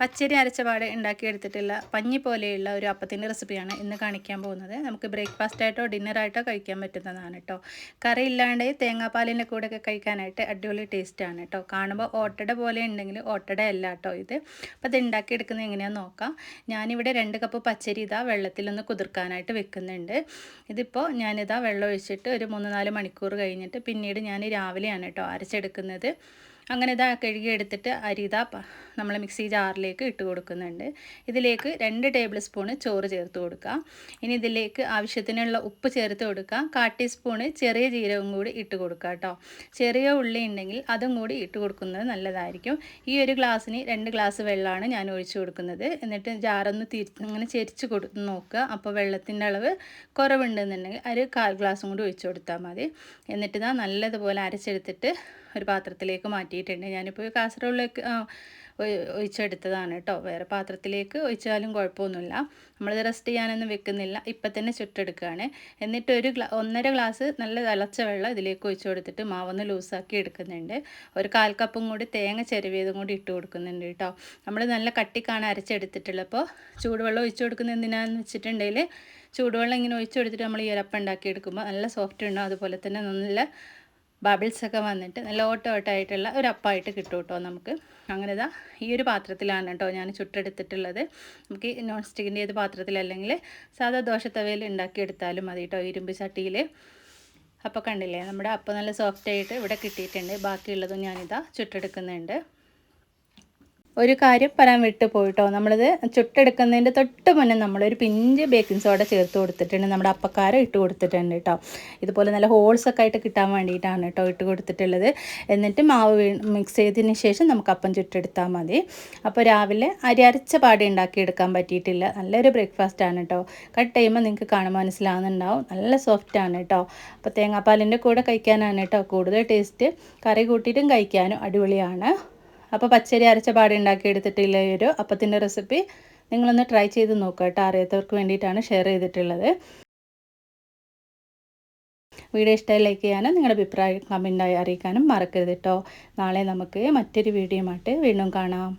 പച്ചരി അരച്ച പാട് ഉണ്ടാക്കിയെടുത്തിട്ടുള്ള പഞ്ഞി പോലെയുള്ള ഒരു അപ്പത്തിന്റെ റെസിപ്പിയാണ് ഇന്ന് കാണിക്കാൻ പോകുന്നത്. നമുക്ക് ബ്രേക്ക്ഫാസ്റ്റ് ആയിട്ടോ ഡിന്നറായിട്ടോ കഴിക്കാൻ പറ്റുന്നതാണ് കേട്ടോ കറി ഇല്ലാണ്ട് തേങ്ങാപ്പാലിന്റെ കൂടെ ഒക്കെ കഴിക്കാനായിട്ട് അടിപൊളി ടേസ്റ്റാണ് കേട്ടോ കാണുമ്പോൾ ഓട്ടട പോലെ ഉണ്ടെങ്കിൽ ഓട്ടട അല്ല കേട്ടോ ഇത്. അപ്പോൾ ഇത് ഉണ്ടാക്കിയെടുക്കുന്നത് എങ്ങനെയാണെന്ന് നോക്കാം. ഞാനിവിടെ രണ്ട് കപ്പ് പച്ചരി ഇതാ വെള്ളത്തിലൊന്ന് കുതിർക്കാനായിട്ട് വെക്കുന്നുണ്ട്. ഇതിപ്പോൾ ഞാനിതാ വെള്ളം ഒഴിച്ചിട്ട് ഒരു മൂന്ന് നാല് മണിക്കൂർ കഴിഞ്ഞിട്ട് പിന്നീട് ഞാൻ രാവിലെയാണ് കേട്ടോ അരച്ചെടുക്കുന്നത്. അങ്ങനെ ഇതാ കഴുകിയെടുത്തിട്ട് അരിത നമ്മൾ മിക്സി ജാറിലേക്ക് ഇട്ട് കൊടുക്കുന്നുണ്ട്. ഇതിലേക്ക് രണ്ട് ടേബിൾ സ്പൂണ് ചോറ് ചേർത്ത് കൊടുക്കുക. ഇനി ഇതിലേക്ക് ആവശ്യത്തിനുള്ള ഉപ്പ് ചേർത്ത് കൊടുക്കുക. കാ ടീസ്പൂണ് ചെറിയ ജീരകം കൂടി ഇട്ട് കൊടുക്കുക കേട്ടോ ചെറിയ ഉള്ളി ഉണ്ടെങ്കിൽ അതും കൂടി ഇട്ട് കൊടുക്കുന്നത് നല്ലതായിരിക്കും. ഈ ഒരു ഗ്ലാസ്സിന് രണ്ട് ഗ്ലാസ് വെള്ളമാണ് ഞാൻ ഒഴിച്ചു കൊടുക്കുന്നത്. എന്നിട്ട് ജാറൊന്ന് തിരി അങ്ങനെ ചെരിച്ച് കൊടു നോക്കുക. അപ്പോൾ വെള്ളത്തിന്റെ അളവ് കുറവുണ്ടെന്നുണ്ടെങ്കിൽ ഒരു കാൽ ഗ്ലാസും കൂടി ഒഴിച്ചു കൊടുത്താൽ മതി. എന്നിട്ട് ഇതാ നല്ലതുപോലെ അരച്ചെടുത്തിട്ട് ഒരു പാത്രത്തിലേക്ക് മാറ്റിയിട്ടുണ്ട്. ഞാനിപ്പോൾ കാസറോളിലേക്ക് ഒഴിച്ചെടുത്തതാണ് കേട്ടോ. വേറെ പാത്രത്തിലേക്ക് ഒഴിച്ചാലും കുഴപ്പമൊന്നുമില്ല. നമ്മളിത് റെസ്റ്റ് ചെയ്യാനൊന്നും വെക്കുന്നില്ല. ഇപ്പം തന്നെ ചുട്ടെടുക്കുകയാണ്. എന്നിട്ട് ഒരു ഗ്ലാ ഒന്നര ഗ്ലാസ് നല്ല തിളച്ച വെള്ളം ഇതിലേക്ക് ഒഴിച്ചു കൊടുത്തിട്ട് മാവൊന്ന് ലൂസാക്കി എടുക്കുന്നുണ്ട്. ഒരു കാൽ കപ്പും കൂടി തേങ്ങ ചെരുവിയതും കൂടി ഇട്ട് കൊടുക്കുന്നുണ്ട് കേട്ടോ. നമ്മൾ നല്ല കട്ടിക്കാണ് അരച്ചെടുത്തിട്ടുള്ളപ്പോൾ ചൂടുവെള്ളം ഒഴിച്ചു കൊടുക്കുന്നത് എന്തിനാന്ന് വെച്ചിട്ടുണ്ടെങ്കിൽ ചൂടുവെള്ളം ഇങ്ങനെ ഒഴിച്ചു കൊടുത്തിട്ട് നമ്മൾ ഈ ഒരപ്പം ഉണ്ടാക്കി എടുക്കുമ്പോൾ നല്ല സോഫ്റ്റ് ഉണ്ടാവും. അതുപോലെ തന്നെ നല്ല ബബിൾസൊക്കെ വന്നിട്ട് നല്ല ഓട്ട ഓട്ടായിട്ടുള്ള ഒരു അപ്പായിട്ട് കിട്ടും കേട്ടോ നമുക്ക്. അങ്ങനെ ഇതാ ഈ ഒരു പാത്രത്തിലാണ് കേട്ടോ ഞാൻ ചുട്ടെടുത്തിട്ടുള്ളത്. നമുക്ക് നോൺ സ്റ്റിക്കിന്റെ ഏത് പാത്രത്തിലല്ലെങ്കിൽ സാധാ ദോശത്തവയിൽ ഉണ്ടാക്കിയെടുത്താലും മതി കേട്ടോ ഇരുമ്പ് ചട്ടിയിൽ അപ്പോൾ കണ്ടില്ലേ നമ്മുടെ അപ്പം നല്ല സോഫ്റ്റായിട്ട് ഇവിടെ കിട്ടിയിട്ടുണ്ട്. ബാക്കിയുള്ളതും ഞാനിതാ ചുട്ടെടുക്കുന്നുണ്ട്. ഒരു കാര്യം പറയാൻ വിട്ടു പോയിട്ടോ. നമ്മളിത് ചുട്ടെടുക്കുന്നതിന്റെ തൊട്ട് മുന്നേ നമ്മളൊരു പിഞ്ച് ബേക്കിംഗ് സോഡ ചേർത്ത് കൊടുത്തിട്ടുണ്ട്. നമ്മുടെ അപ്പക്കാരം ഇട്ട് കൊടുത്തിട്ടുണ്ട് കേട്ടോ ഇതുപോലെ നല്ല ഹോൾസ് ഒക്കെ ആയിട്ട് കിട്ടാൻ വേണ്ടിയിട്ടാണ് കേട്ടോ ഇട്ട് കൊടുത്തിട്ടുള്ളത്. എന്നിട്ട് മാവ് മിക്സ് ചെയ്തതിന് ശേഷം നമുക്ക് അപ്പം ചുട്ടെടുത്താൽ മതി. അപ്പോൾ രാവിലെ അരി അരച്ച പാടി ഉണ്ടാക്കിയെടുക്കാൻ പറ്റിയിട്ടില്ല. നല്ലൊരു ബ്രേക്ക്ഫാസ്റ്റ് ആണ് കേട്ടോ കട്ട് ചെയ്യുമ്പോൾ നിങ്ങൾക്ക് കാണാൻ മനസ്സിലാവുന്നുണ്ടാവും. നല്ല സോഫ്റ്റ് ആണ് കേട്ടോ അപ്പോൾ തേങ്ങാപ്പാലിന്റെ കൂടെ കഴിക്കാനാണ് കേട്ടോ കൂടുതൽ ടേസ്റ്റ് കറി കൂട്ടിയിട്ടും കഴിക്കാനും അടിപൊളിയാണ്. അപ്പോൾ പച്ചരി അരച്ച പാടി ഉണ്ടാക്കി എടുത്തിട്ടില്ല ഒരു അപ്പത്തിന്റെ റെസിപ്പി നിങ്ങളൊന്ന് ട്രൈ ചെയ്ത് നോക്കുക കേട്ടോ. അറിയാത്തവർക്ക് വേണ്ടിയിട്ടാണ് ഷെയർ ചെയ്തിട്ടുള്ളത്. വീഡിയോ ഇഷ്ടമായി ലൈക്ക് ചെയ്യാനും നിങ്ങളുടെ അഭിപ്രായം കമന്റായി അറിയിക്കാനും മറക്കരുത് കേട്ടോ. നാളെ നമുക്ക് മറ്റൊരു വീഡിയോ ആയിട്ട് വീണ്ടും കാണാം.